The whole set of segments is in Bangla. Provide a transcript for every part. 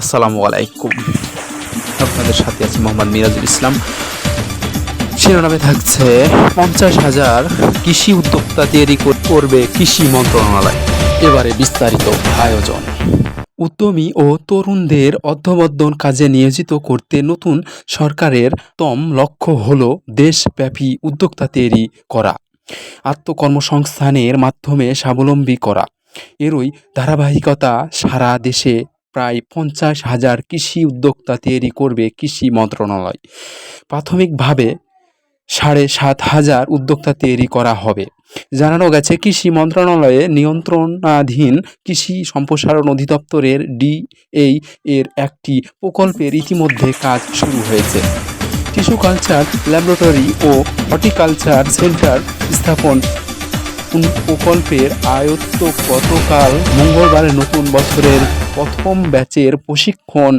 আসসালামু আলাইকুম। আপনাদের সাথে আছে মোহাম্মদ মিরাজুল ইসলাম। শিরোনামে থাকছে পঞ্চাশ হাজার কৃষি উদ্যোক্তা তৈরি করবে কৃষি মন্ত্রণালয়। এবারে বিস্তারিত আয়োজন। উদ্যমী ও তরুণদের অধ্যবর্ধন কাজে নিয়োজিত করতে নতুন সরকারের তম লক্ষ্য হল দেশব্যাপী উদ্যোক্তা তৈরি করা, আত্মকর্মসংস্থানের মাধ্যমে স্বাবলম্বী করা। এরই ধারাবাহিকতা সারা দেশে প্রায় পঞ্চাশ হাজার কৃষি উদ্যোক্তা তৈরি করবে কৃষি মন্ত্রণালয়। প্রাথমিকভাবে সাড়ে সাত হাজার উদ্যোক্তা তৈরি করা হবে। জানানো গেছে, কৃষি মন্ত্রণালয়ে নিয়ন্ত্রণাধীন কৃষি সম্প্রসারণ অধিদপ্তরের ডিএই এর একটি প্রকল্পের ইতিমধ্যে কাজ শুরু হয়েছে। টিস্যু কালচার ল্যাবরেটরি ও হর্টিকালচার সেন্টার স্থাপন উন- প্রকল্পের আয়ত্ত গতকাল মঙ্গলবার নতুন বছরের প্রথম ব্যাচের প্রশিক্ষণ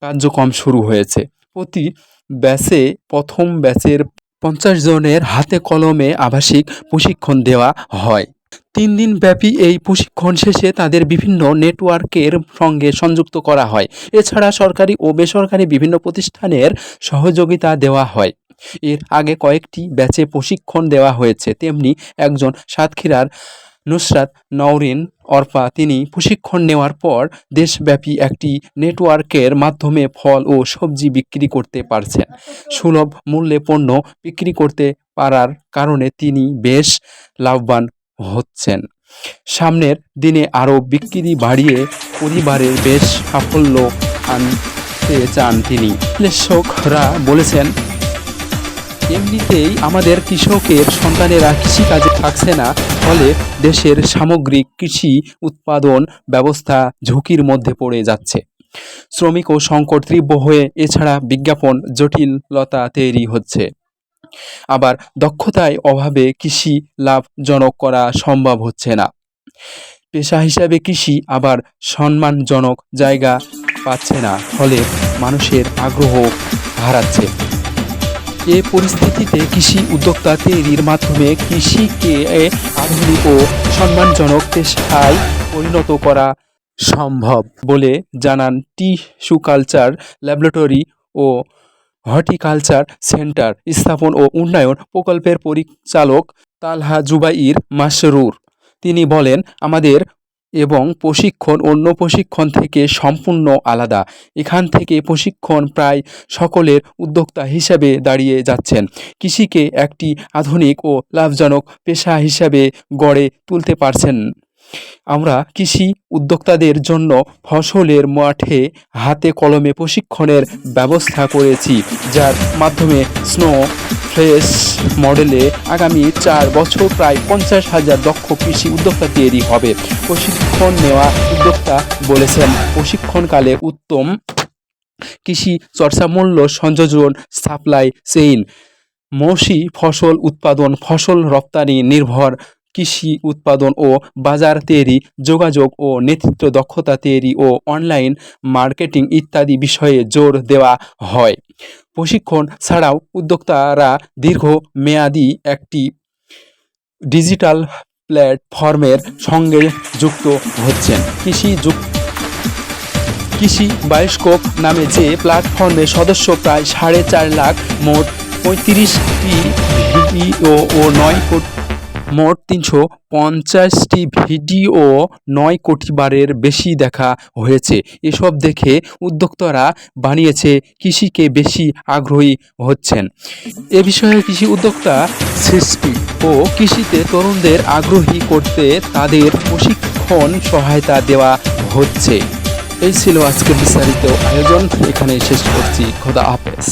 কার্যক্রম শুরু হয়েছে। প্রতি ব্যাচে প্রথম ব্যাচের পঞ্চাশ জনের হাতে কলমে আবাসিক প্রশিক্ষণ দেওয়া হয়। তিন দিন ব্যাপী এই প্রশিক্ষণ শেষে তাদের বিভিন্ন নেটওয়ার্কের সঙ্গে সংযুক্ত করা হয়। এছাড়া সরকারি ও বেসরকারি বিভিন্ন প্রতিষ্ঠানের সহযোগিতা দেওয়া হয়। এর আগে কয়েকটি ব্যাচে প্রশিক্ষণ দেওয়া হয়েছে। তেমনি একজন সাতক্ষীরার নুসরাত নওরিন অর্পা তিনি প্রশিক্ষণ নেওয়ার পর দেশব্যাপী একটি নেটওয়ার্কের মাধ্যমে ফল ও সবজি বিক্রি করতে পারছেন। সুলভ মূল্যে পণ্য বিক্রি করতে পারার কারণে তিনি বেশ লাভবান হচ্ছেন। সামনের দিনে আরও বিক্রি বাড়িয়ে পরিবারের বেশ সাফল্য আনতে চান তিনি। বিশ্লেষকরা বলেছেন এমনিতেই আমাদের কৃষকের সন্তানেরা কৃষিকাজে থাকছে না, ফলে দেশের সামগ্রিক কৃষি উৎপাদন ব্যবস্থা ঝুঁকির মধ্যে পড়ে যাচ্ছে। শ্রমিক ও সংকট তীব্র হয়ে এছাড়া বিজ্ঞাপন জটিলতা তৈরি হচ্ছে। আবার দক্ষতায় অভাবে কৃষি লাভজনক করা সম্ভব হচ্ছে না। পেশা হিসাবে কৃষি আবার সম্মানজনক জায়গা পাচ্ছে না, ফলে মানুষের আগ্রহ হারাচ্ছে। এ পরিস্থিতিতে কৃষি উদ্যোক্তা তৈরির মাধ্যমে কৃষিকে আধুনিক ও সম্মানজনক পেশায় পরিণত করা সম্ভব বলে জানান টিস্যু কালচার ল্যাবরেটরি ও হর্টিকালচার সেন্টার স্থাপন ও উন্নয়ন প্রকল্পের পরিচালক তালহা জুবাইর মাসরুর। তিনি বলেন, আমাদের এবং প্রশিক্ষণ, অন্য প্রশিক্ষণ থেকে সম্পূর্ণ আলাদা। এখান থেকে প্রশিক্ষণ প্রায় সকলের উদ্যোক্তা হিসাবে দাঁড়িয়ে যাচ্ছেন। কৃষিকে একটি আধুনিক ও লাভজনক পেশা হিসাবে গড়ে তুলতে পারছেন। আমরা কৃষি উদ্যোক্তাদের জন্য ফসলের মাঠে হাতে কলমে প্রশিক্ষণের ব্যবস্থা করেছি, যার মাধ্যমে স্নো ফ্রেশ মডেলে আগামী চার বছর প্রায় পঞ্চাশ হাজার দক্ষ কৃষি উদ্যোক্তা তৈরি হবে। প্রশিক্ষণ নেওয়া উদ্যোক্তা বলেছেন, প্রশিক্ষণকালে উত্তম কৃষি চর্চা মূল্য সংযোজন, সাপ্লাই চেইন, মৌসি ফসল উৎপাদন, ফসল রপ্তানি নির্ভর কৃষি উৎপাদন ও বাজার তৈরি, যোগাযোগ ও নেতৃত্ব দক্ষতা তৈরি ও অনলাইন মার্কেটিং ইত্যাদি বিষয়ে জোর দেওয়া হয়। প্রশিক্ষণ ছাড়াও উদ্যোক্তারা দীর্ঘ মেয়াদি একটি ডিজিটাল প্ল্যাটফর্মের সঙ্গে যুক্ত হচ্ছেন। কৃষি যুক্ত কৃষি বায়োস্কোপ নামে যে প্ল্যাটফর্মে সদস্য প্রায় সাড়ে চার লাখ, মোট পঁয়ত্রিশটি ও নয় কোটি মোট তিনশো পঞ্চাশটি ভিডিও নয় কোটি বারের বেশি দেখা হয়েছে। এসব দেখে উদ্যোক্তারা বানিয়েছে কৃষিকে বেশি আগ্রহী হচ্ছেন। এ বিষয়ে কৃষি উদ্যোক্তা সৃষ্টি ও কৃষিতে তরুণদের আগ্রহী করতে তাদের প্রশিক্ষণ সহায়তা দেওয়া হচ্ছে। এই ছিল আজকের বিস্তারিত আয়োজন। এখানে শেষ করছি। খোদা হাফেজ।